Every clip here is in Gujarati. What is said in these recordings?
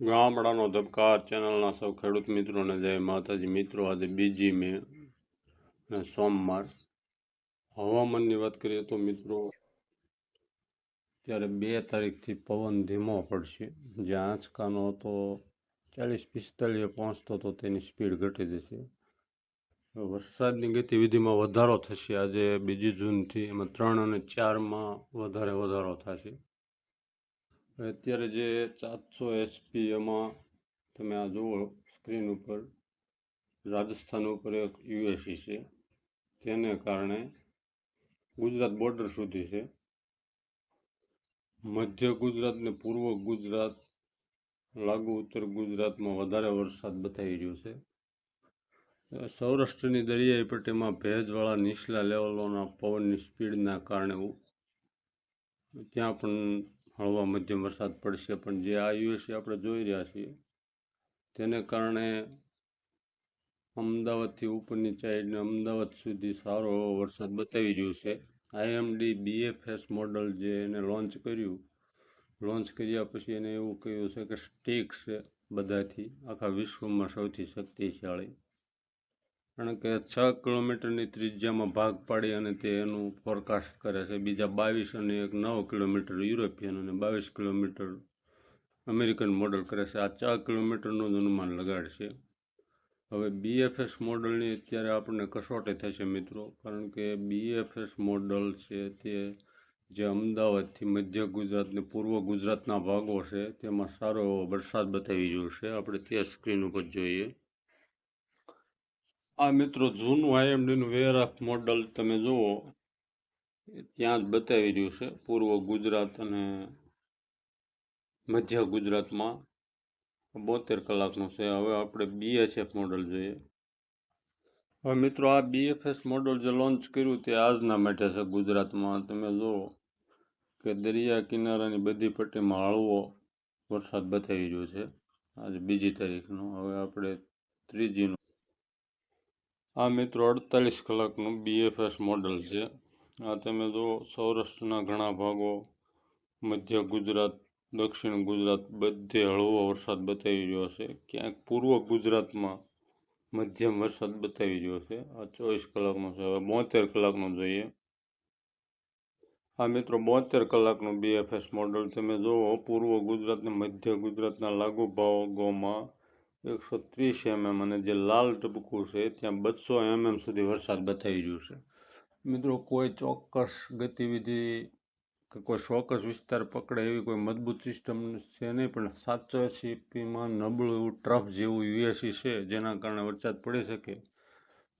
ગામડાનો ધબકાર ચેનલના સૌ ખેડૂત મિત્રોને જય માતાજી. મિત્રો, આજે બીજી મે ને સોમવાર હવામાનની વાત કરીએ તો મિત્રો ત્યારે બે તારીખથી પવન ધીમો પડશે. જે આંચકાનો હતો ચાલીસ પિસ્તાલીએ પહોંચતો તો તેની સ્પીડ ઘટી જશે. વરસાદની ગતિવિધિમાં વધારો થશે. આજે બીજી જૂનથી એમાં ત્રણ અને ચારમાં વધારે વધારો થશે. અત્યારે જે સાતસો એસપી એમાં તમે આ જુઓ સ્ક્રીન ઉપર, રાજસ્થાન ઉપર એક યુએસી છે. તેને કારણે ગુજરાત બોર્ડર સુધી છે. મધ્ય ગુજરાત ને પૂર્વ ગુજરાત, લાગુ ઉત્તર ગુજરાતમાં વધારે વરસાદ બતાવી રહ્યો છે. સૌરાષ્ટ્રની દરિયાઈ પટ્ટીમાં ભેજવાળા નીચલા લેવલોના પવનની સ્પીડના કારણે ત્યાં પણ હળવા મધ્યમ વરસાદ પડશે, પણ જે આ યુએસએ આપણે જોઈ રહ્યા છીએ, તેને કારણે અમદાવાદથી ઉપરની સાઈડને અમદાવાદ સુધી સારો એવો વરસાદ બતાવી રહ્યો છે. આઈએમડી બીએફએસ મોડલ જે એને લોન્ચ કર્યું લોન્ચ કર્યા પછી એને એવું કહ્યું છે કે સ્ટીક છે બધાથી, આખા વિશ્વમાં સૌથી શક્તિશાળી. કારણ કે છ કિલોમીટરની ત્રિજ્યામાં ભાગ પાડી અને તે એનું ફોરકાસ્ટ કરે છે. બીજા બાવીસ અને એક નવ કિલોમીટર યુરોપિયન અને બાવીસ કિલોમીટર અમેરિકન મોડલ કરે છે. આ ચાર કિલોમીટરનું જ અનુમાન લગાડશે હવે બીએફએસ મોડલની અત્યારે આપણને કસોટી થશે મિત્રો. કારણ કે બીએફએસ મોડલ છે તે જે અમદાવાદથી મધ્ય ગુજરાતને પૂર્વ ગુજરાતના ભાગો છે, તેમાં સારો એવો વરસાદ બતાવી રહ્યો છે. આપણે તે સ્ક્રીન ઉપર જોઈએ. આ મિત્રો જૂનું આઈએમડીનું વેર ઓફ મોડલ તમે જુઓ ત્યાં જ બતાવી રહ્યું છે, પૂર્વ ગુજરાત અને મધ્ય ગુજરાતમાં. બોતેર કલાકનું છે, હવે આપણે બીએસએફ મોડલ જોઈએ. હવે મિત્રો આ બીએફએસ મોડલ જે લોન્ચ કર્યું તે આજના માટે છે ગુજરાતમાં. તમે જુઓ કે દરિયા કિનારાની બધી પટ્ટીમાં હળવો વરસાદ બતાવી રહ્યો છે. આજે બીજી તારીખનો, હવે આપણે ત્રીજીનું આ મિત્રો અડતાલીસ કલાકનું બીએફએસ મોડલ છે. આ તમે જુઓ, સૌરાષ્ટ્રના ઘણા ભાગો, મધ્ય ગુજરાત, દક્ષિણ ગુજરાત, બધે હળવો વરસાદ બતાવી રહ્યો છે. ક્યાંક પૂર્વ ગુજરાતમાં મધ્યમ વરસાદ બતાવી રહ્યો છે. આ ચોવીસ કલાકનો છે. હવે બોતેર કલાકનો જોઈએ. આ મિત્રો બોતેર કલાકનું બીએફએસ મોડલ તમે જુઓ, પૂર્વ ગુજરાતને મધ્ય ગુજરાતના લાગુ ભાગોમાં એકસો ત્રીસ એમએમ અને જે લાલ ટપકું છે, ત્યાં બસો એમએમ સુધી વરસાદ બતાવી રહ્યું છે. મિત્રો, કોઈ ચોક્કસ ગતિવિધિ કે કોઈ ચોક્કસ વિસ્તાર પકડે એવી કોઈ મજબૂત સિસ્ટમ છે નહીં, પણ સાતસો સીપીમાં નબળું એવું ટ્રફ જેવું યુએસી છે, જેના કારણે વરસાદ પડી શકે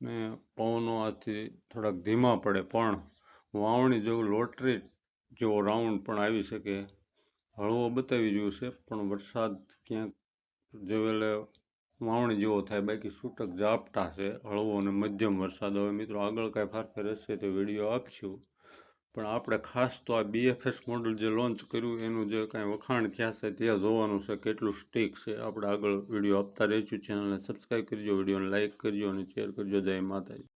ને પવનો આથી થોડાક ધીમા પડે. પણ વાવણી જેવું લોટરી જેવો રાઉન્ડ પણ આવી શકે, હળવો બતાવી રહ્યું છે, પણ વરસાદ ક્યાંક જેવેલે વાવણી જેવો થાય, બાકી છૂટક ઝાપટા છે, હળવો અને મધ્યમ વરસાદ. હવે મિત્રો આગળ કાંઈ ફારફેર હશે તે વીડિયો આપશું. પણ આપણે ખાસ તો આ બીએફએસ મોડલ જે લોન્ચ કર્યું, એનું જે કાંઈ વખાણ થયા છે, ત્યાં જોવાનું છે કેટલું સ્ટીક છે. આપણે આગળ વીડિયો આપતા રહીશું. ચેનલને સબસ્ક્રાઈબ કરજો, વિડીયોને લાઇક કરજો અને શેર કરજો. જય માતાજી.